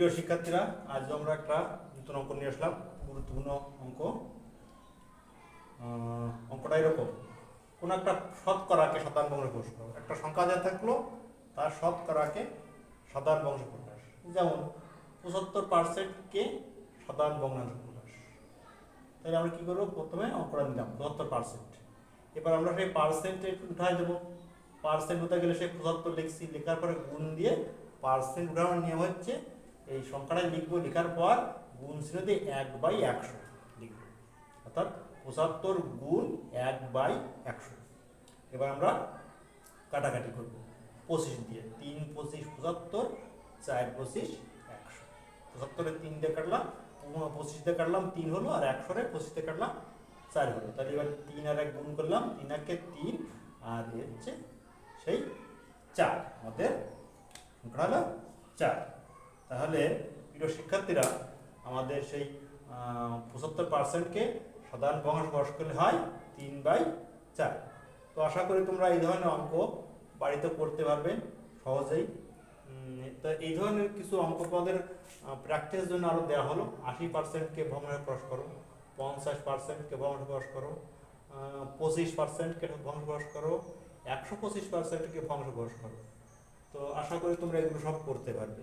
প্রিয় শিক্ষার্থীরা, আজ আমরা একটা নতুন অঙ্ক নিয়ে আসলাম। গুরুত্বপূর্ণ অঙ্ক। অঙ্কটা এরকম। কোন একটা শতকরাকে শতাংশ বংশে প্রকাশ করো। একটা সংখ্যা দেওয়া থাকল, তার শতকরাকে সাধারণ বংশ প্রকাশ। যেমন পঁচাত্তর পার্সেন্টকে সাধারণ বঙ্গাংশ প্রকাশ। তাহলে আমরা কি করব? প্রথমে অঙ্কটা নিলাম, পঁচাত্তর পার্সেন্ট এবার আমরা সেই পার্সেন্টে উঠাই দেবো। পার্সেন্ট উঠে গেলে সেই পঁচাত্তর লিখছি, লেখার পরে গুণ দিয়ে পার্সেন্ট উঠানোর নিয়ম হচ্ছে এই সংখ্যাটা লিখব, লেখার পর গুণ শ্রেণীতে এক বাই একশো লিখব। অর্থাৎ পঁচাত্তর গুণ এক বাই একশো। এবার আমরা কাটাকাটি করব। পঁচিশ দিয়ে, তিন পঁচিশ পঁচাত্তর, চার পঁচিশ একশো। পঁচাত্তরে তিন দিয়ে কাটলাম পঁচিশ দিয়ে কাটলাম, তিন হলো, আর একশোরে পঁচিশ দিয়ে কাটলাম, চার হলো। তাহলে এবার তিন আর এক গুণ করলাম, তিন একে তিন, আর হচ্ছে সেই চার। আমাদের হলো চার। তাহলে প্রিয় শিক্ষার্থীরা, আমাদের সেই পঁচাত্তর পার্সেন্টকে সাধারণ বংশ বর্ষ করলে হয় তিন বাই চার। তো আশা করি তোমরা এই ধরনের অঙ্ক বাড়িতে করতে পারবে সহজেই। তো এই ধরনের কিছু অঙ্ক তোমাদের প্র্যাকটিসের জন্য আরও দেওয়া হলো। আশি পার্সেন্টকে ভগ্নাংশে প্রকাশ করো, পঞ্চাশ পার্সেন্টকে ভগ্নাংশে প্রকাশ করো পঁচিশ পার্সেন্টকে ভগ্নাংশে প্রকাশ করো, একশো পঁচিশ পার্সেন্টকে ভগ্নাংশে প্রকাশ করো। তো আশা করি তোমরা এগুলো সব করতে পারবে।